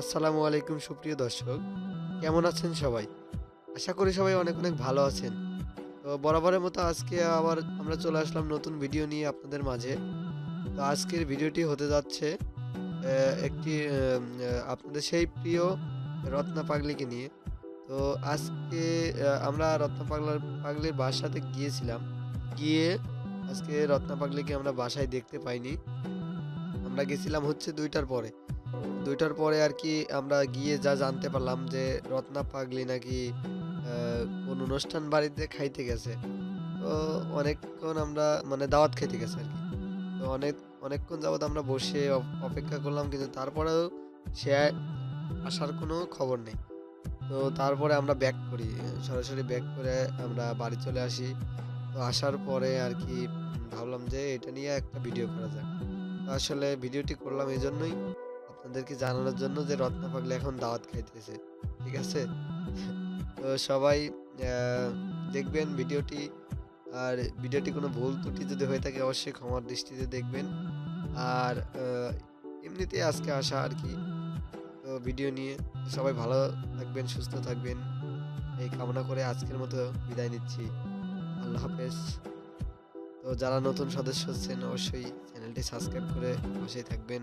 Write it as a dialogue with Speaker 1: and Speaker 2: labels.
Speaker 1: আসসালামু আলাইকুম, সুপ্রিয় দর্শক। কেমন আছেন সবাই? আশা করি সবাই অনেক অনেক ভালো আছেন। তো বরাবরের মতো আজকে আবার আমরা চলে আসলাম নতুন ভিডিও নিয়ে আপনাদের মাঝে। তো আজকের ভিডিওটি হতে যাচ্ছে একটি আপনাদের সেই প্রিয় রত্না পাগলিকে নিয়ে। তো আজকে আমরা রত্না পাগলার, পাগলির বাসাতে গিয়েছিলাম। গিয়ে আজকে রত্না পাগলিকে আমরা বাসায় দেখতে পাইনি। আমরা গেছিলাম হচ্ছে দুইটার পরে। দুইটার পরে আর কি আমরা গিয়ে যা জানতে পারলাম যে রত্না পাগলি নাকি কোন অনুষ্ঠান বাড়িতে খাইতে গেছে। তো অনেকক্ষণ আমরা মানে দাওয়াত খাইতে গেছে আর কি। তো অনেক, অনেকক্ষণ যাবত আমরা বসে অপেক্ষা করলাম, কিন্তু তারপরেও সে আসার কোনো খবর নেই। তো তারপরে আমরা ব্যাক করি, সরাসরি ব্যাক করে আমরা বাড়ি চলে আসি। তো আসার পরে আর কি ভাবলাম যে এটা নিয়ে একটা ভিডিও করা যাক। আসলে ভিডিওটি করলাম এই জন্যই। আপনাদেরকে জানানোর জন্য যে রত্না পাগলি এখন দাওয়াত খাইতেছে ঠিক আছে? তো সবাই দেখবেন ভিডিওটি আর ভিডিওটি কোনো ভুল ত্রুটি যদি হয়ে থাকে অবশ্যই ক্ষমার দৃষ্টিতে দেখবেন। আর আহ, এমনিতে আজকে আসা আর কি। তো ভিডিও নিয়ে সবাই ভালো থাকবেন সুস্থ থাকবেন। এই কামনা করে আজকের মতো বিদায় নিচ্ছি। আল্লাহ হাফেজ। তো যারা নতুন সদস্য হচ্ছেন অবশ্যই চ্যানেলটি সাবস্ক্রাইব করে বসেই থাকবেন।